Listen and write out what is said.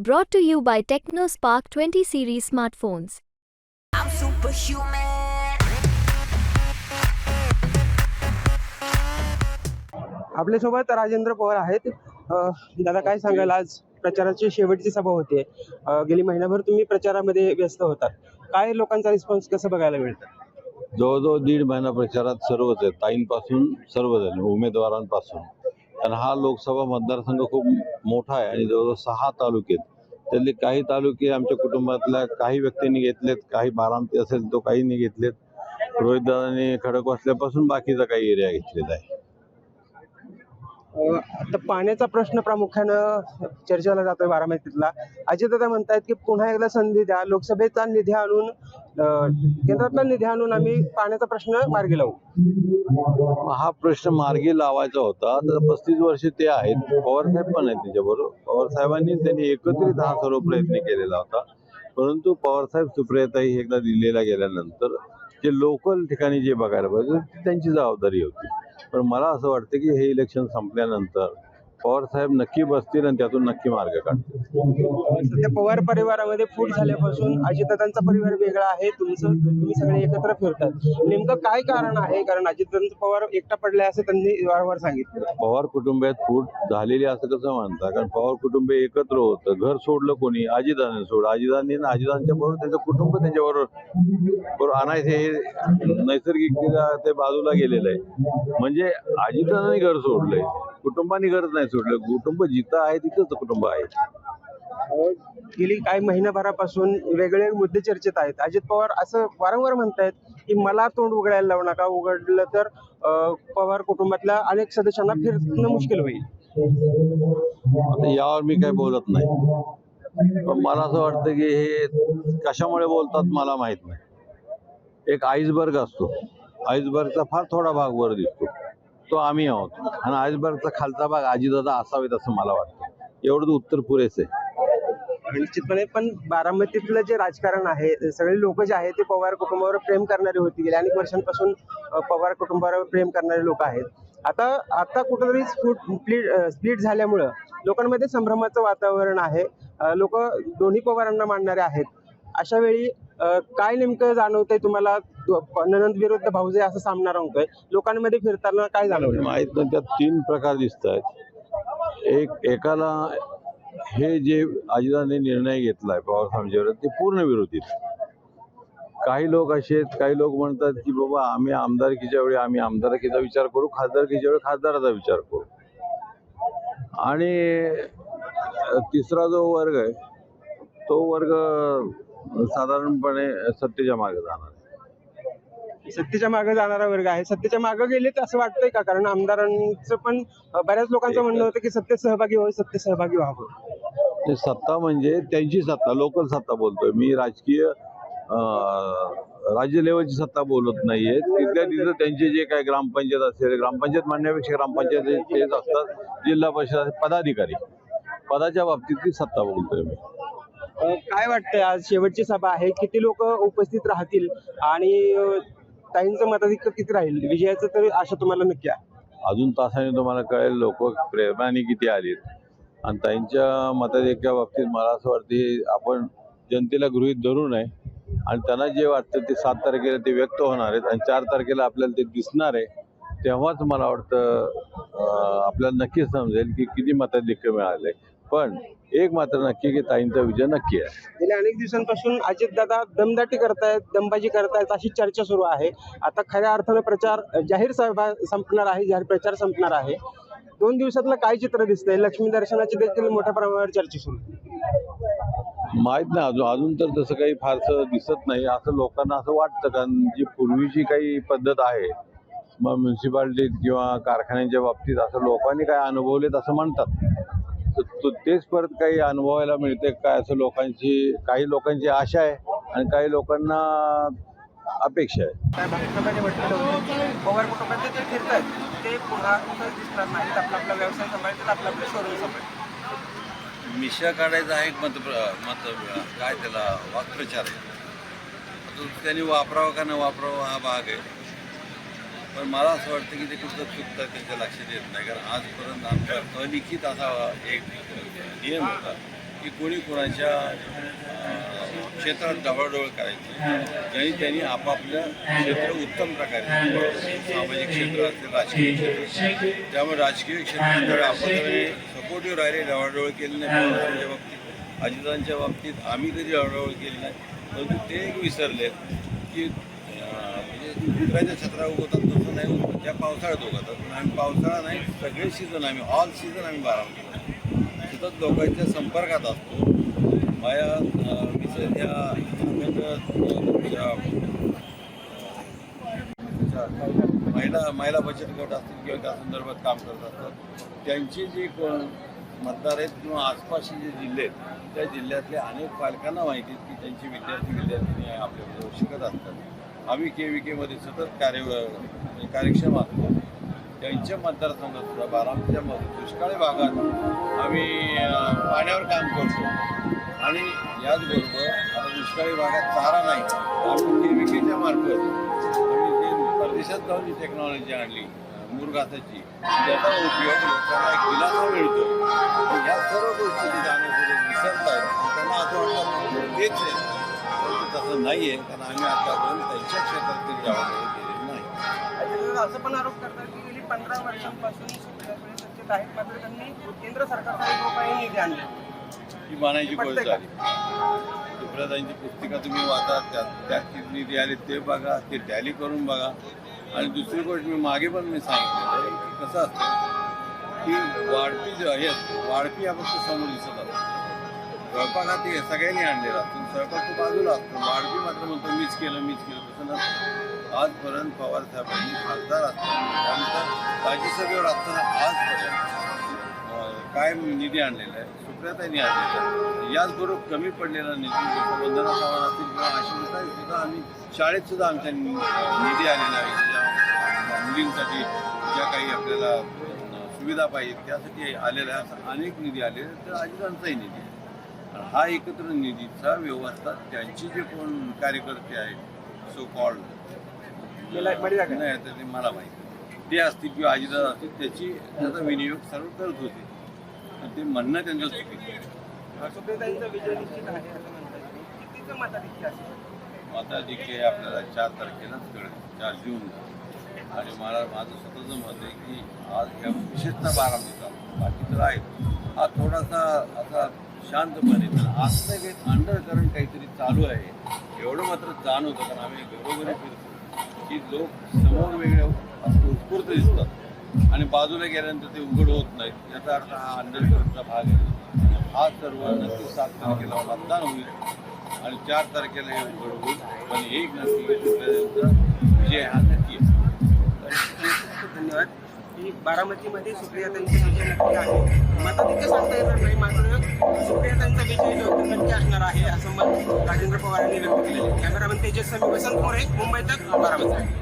Brought to you by TechnoSpark 20 series smartphones. I'm superhuman. आपल्यासोबत राजेंद्र पवार आहेत. अ, दादा काय सांगाल? आज प्रचाराची शेवटची सभा होते अ, गेली महिनाभर तुम्ही प्रचारामध्ये व्यस्त होतात. काय लोकांचा रिस्पॉन्स कसं बघायला मिळतं? जवळजवळ दीड महिना प्रचारात सर्वच आहेत. ताईंपासून सर्वजण उमेदवारांपासून. कारण हा लोकसभा मतदारसंघ खूप मोठा आहे आणि जवळजवळ सहा तालुके आहेत त्यातले काही तालुके आमच्या कुटुंबातल्या काही व्यक्तींनी घेतलेत काही बारामती असेल तो काहींनी घेतलेत. रोहितदादांनी खडकवासल्यापासून बाकीचा काही एरिया घेतलेला आहे. आता पाण्याचा प्रश्न प्रामुख्यानं चर्चेला जातोय बारामतीतला. अजितदादा म्हणतायत की पुन्हा एकदा संधी द्या. लोकसभेचा निधी आणून केंद्रातला निधी आणून आम्ही पाण्याचा प्रश्न मार्गी लावू. हा प्रश्न मार्गी लावायचा होता. तर पस्तीस वर्ष ते आहेत. पवारसाहेब पण आहेत त्याच्याबरोबर पवारसाहेबांनी त्यांनी एकत्रित हा सर्व प्रयत्न केलेला होता. परंतु पवारसाहेब सुप्रियाताई एकदा दिल्लीला गेल्यानंतर जे लोकल ठिकाणी जे बघायला पाहिजे त्यांची जबाबदारी होती. पण मला असं वाटतं की हे इलेक्शन संपल्यानंतर पवारसाहेब नक्की बसतील आणि त्यातून नक्की मार्ग काढतील. सध्या पवार परिवारामध्ये फूट झाल्यापासून अजितदादांचा परिवार वेगळा आहे. तुमचं तुम्ही सगळे एकत्र फिरतात. नेमकं काय कारण आहे? कारण अजितदादांचा पवार एकटा पडलाय असं त्यांनी वारंवार सांगितलं. पवार कुटुंबात फूट झालेली असं कसं म्हणता कारण पवार कुटुंब एकत्र होतं. घर सोडलं कोणी? आजीदाने सोड आजीदांनी आजीदांच्या बरोबर त्याचं कुटुंब त्यांच्याबरोबर बरोबर आणायचे हे नैसर्गिकरित्या ते बाजूला गेलेलं आहे. म्हणजे आजीदानाने घर सोडलंय. कुटुंबाने घर नाही सोडलं. कुटुंब जिथं आहे तिथंच कुटुंब आहे. गेली काही महिनाभरापासून वेगळे मुद्दे चर्चेत आहेत. अजित पवार असं वारंवार म्हणतायत की मला तोंड उघडायला लावू नका. उघडलं तर पवार कुटुंबातल्या अनेक सदस्यांना फिरणं मुश्किल होईल. आता यावर मी काही बोलत नाही. पण मला असं वाटतं की हे कशामुळे बोलतात मला माहीत नाही. एक आईसबर्ग असतो. आईसबर्गचा फार थोडा भाग वर दिसतो. तो आम्ही आहोत. आणि आजभरचा खालचा भाग आजीदादा असावेत असं मला वाटतं. एवढं उत्तर पुरेसे. निश्चितपणे पण बारामतीतलं जे राजकारण आहे सगळे लोक जे आहेत ते पवार कुटुंबावर प्रेम करणारे होते गेल्या अनेक वर्षांपासून पवार कुटुंबावर प्रेम करणारे लोक आहेत. आता आता कुठंतरी स्प्लिट स्प्लिट झाल्यामुळं लोकांमध्ये संभ्रमाचं वातावरण आहे. लोक दोन्ही पवारांना मानणारे आहेत. अशा वेळी काय नेमकं जाणवतंय तुम्हाला? ननंद विरुद्ध भाऊजे असं सामना रंगतोय लोकांमध्ये फिरताना काय जाणवलं? माहीत नाही त्यात तीन प्रकार दिसत आहेत. एक एकाला हे जे आजीदाने निर्णय घेतलाय पवार साहेबांच्यावर ते पूर्ण विरोधी काही लोक असे आहेत काही लोक म्हणतात की बाबा आम्ही आमदारकीच्या वेळी आम्ही आमदारकीचा विचार करू खासदारकीच्या वेळी खासदाराचा विचार करू. आणि तिसरा जो वर्ग आहे तो वर्ग साधारणपणे सत्तेच्या मागे जाणार आहे. सत्तेच्या मागे जाणारा वर्ग आहे. सत्तेच्या मागे गेलेत असं वाटतंय का? कारण आमदारांचं पण बऱ्याच लोकांचं म्हणणं होतं की सत्तेत सहभागी व्हावं सत्तेत सहभागी व्हावं. ते सत्ता म्हणजे त्यांची सत्ता लोकल सत्ता बोलतोय. मी राजकीय राज्य लेवलची सत्ता बोलत नाहीये. तिथल्या तिथं त्यांचे जे काय ग्रामपंचायत असेल ग्रामपंचायत म्हणण्यापेक्षा ग्रामपंचायत तेच असतात. जिल्हा परिषद पदाधिकारी. पदाच्या बाबतीतली सत्ता बोलतोय मी. काय वाटतंय? आज शेवटची सभा आहे. किती लोक उपस्थित राहतील? आणि ताईंचं मताधिक्य किती राहील? विजयाचं तरी आशा तुम्हाला नक्की आहे. अजून तासाने तुम्हाला कळेल लोक प्रेमाने किती आलीत. आणि ताईंच्या मताधिक्या बाबतीत मला असं वाटतं हे आपण जनतेला गृहीत धरू नये. आणि त्यांना जे वाटतं ते सात तारखेला ते व्यक्त होणार आहेत. आणि चार तारखेला आपल्याला ते दिसणार आहे. तेव्हाच मला वाटतं आपल्याला नक्कीच समजेल की किती मताधिक्य मिळाले पण एक मात्र नक्की की ताईंचा विजय नक्की आहे. गेल्या अनेक दिवसांपासून अजितदादा दमदाटी करतायत दमबाजी करतायत अशी चर्चा सुरू आहे. आता खऱ्या अर्थानं प्रचार जाहीर सभा संपणार आहे जाहीर प्रचार संपणार आहे. दोन दिवसातलं काय चित्र दिसतंय? लक्ष्मी दर्शनाची देखील मोठ्या प्रमाणावर चर्चा सुरू. माहीत नाही अजून अजून तर तसं काही फारसं दिसत नाही. असं लोकांना असं वाटतं कारण जी पूर्वीची काही पद्धत आहे मग म्युन्सिपाल्टीत किंवा कारखान्यांच्या बाबतीत असं लोकांनी काय अनुभवलेत असं म्हणतात. तेच परत काही अनुभवायला मिळते काय असं लोकांची काही लोकांची आशा आहे आणि काही लोकांना अपेक्षा आहे. काय भाजपने म्हटलं होतं पवार कुटुंबात जे फिरतायत ते पुन्हा कुठंच दिसणार नाहीत. आपला आपला व्यवसाय सांभाळतात आपलं आपलं शोरूम सांभाळतात. मिशा काढायचा हा एक मत मत काय त्याला वाक्प्रचार आहे. तो त्यांनी वापरावा का न वापरावा हा भाग आहे. पण मला असं वाटतं की ते कुठं चुकतं त्यांच्या लक्षात येत नाही. कारण आजपर्यंत आमच्या अलिखित असा एक नियम होता की कोणी कोणाच्या क्षेत्रात ढवळढवळ करायची आणि त्यांनी आपापलं क्षेत्र उत्तम प्रकारे सामाजिक क्षेत्र असेल राजकीय क्षेत्र त्यामुळे राजकीय क्षेत्राकडे आपण सपोर्टिव्ह राहिले ढवळढवळ केली नाही. पवारांच्या बाबतीत अजितांच्या बाबतीत आम्ही कधी ढवळढवळ केली नाही. परंतु ते एक विसरले की म्हणजे दुसऱ्याच्या छत्रावर होतात नाही त्या पावसाळ्यात उगवतात आम्ही पावसाळा नाही सगळे सीझन आम्ही ऑल सीझन आम्ही बारामतीला सतत लोकांच्या संपर्कात असतो. माझ्या मी सध्या महिला महिला बचत गट असतील किंवा त्या संदर्भात काम करत असतात. त्यांची जी कोण मतदार आहेत किंवा आसपासचे जे जिल्हे आहेत त्या जिल्ह्यातल्या अनेक पालकांना माहिती आहे की त्यांचे विद्यार्थी विद्यार्थिनी आपल्याबरोबर शिकत असतात. आम्ही के व्ही केमध्ये सतत कार्य कार्यक्षम असतो त्यांच्या मतदारसंघात सुद्धा बारामतीच्या दुष्काळी भागात आम्ही पाण्यावर काम करतो. आणि याचबरोबर आता दुष्काळी भागात चारा नाही आम्ही के मार्फत आम्ही जे परदेशात जाऊन जी टेक्नॉलॉजी आणली मुरघासाची त्याचा उपयोग लोकांना एक दिलासा मिळतो. या सर्व गोष्टी जे जाणून विसरत आहेत त्यांना असं वाटतं तेच आहे. तसं नाही आहे कारण आम्ही आतापर्यंत त्यांच्या क्षेत्रातील कधी असं पण आरोप करतात की गेली पंधरा वर्षांपासून आहेत मात्र त्यांनी केंद्र सरकारचा एक रुपये निधी आणले ही मानायची गोष्ट? झाली. पुस्तिका तुम्ही वाचा त्यात त्यात किती निधी आले ते बघा ते टॅली करून बघा. आणि दुसरी गोष्ट मी मागे पण मी की कसं असतं की वाढपी जे आहेत वाढपी फक्त समोर दिसत असतो स्वयंपाक हा ते सगळ्यांनी आणलेला असतो. स्वयंपाक तो बाजूला असतो. वाढपी मात्र म्हणतो मीच केलं मीच केलं. तसं नसतं. आजपर्यंत पवार साहेबांनी खासदार असताना त्यानंतर राज्यसभेवर असताना आजपर्यंत अं, काय निधी आणलेला आहे. सुप्रियाताईंनी आणलेला आहे. याचबरोबर कमी पडलेला निधी वंदना चव्हाण असतील किंवा आशिषताई सुद्धा आम्ही शाळेत सुद्धा आमच्या निधी आलेला आहे. ज्या मुलींसाठी ज्या काही आपल्याला सुविधा पाहिजेत त्यासाठी आलेल्या आहे. अनेक निधी आलेले आहेत. तर अजितांचाही निधी हा एकत्र निधीचा व्यवस्था त्यांचे जे कोण कार्यकर्ते आहेत सो कॉल्ड नाही तर ते मला माहिती ते असतील किंवा अजितदादा असतील त्याची त्याचा विनियोग सर्व करत होते. ते म्हणणं त्यांचं मताधिक्य आपल्याला चार तारखेलाच कळेल चार जून आणि मला माझं स्वतःचं मत आहे की आज या विशेषतः बारामतीचा बाकी तर आहे हा थोडासा असा शांतपणे तर आजचं काही अंडर काहीतरी चालू आहे. एवढं मात्र जाण होतं कारण आम्ही घरोघरी फिरतो. की लोक समोर वेगळे असं उत्स्फूर्त दिसतात. आणि बाजूला गेल्यानंतर ते उघड होत नाहीत. याचा अर्थ हा अंडरकरंटचा भाग आहे. हा सर्व नक्की सात तारखेला मतदान होईल. आणि चार तारखेला हे उघड होईल. पण एक नक्की विजय हा नक्की आहे धन्यवाद. की बारामतीमध्ये सुप्रियाताईंचा विजय नक्की आहे. आता तिथे सांगता येणार नाही. मात्र सुप्रियाताईंचा विजय जो तो नक्की असणार आहे असं मत राजेंद्र पवारांनी व्यक्त केलेलं आहे. कॅमेरामॅन तेजस वसंत मोरे मुंबई तक बारामती.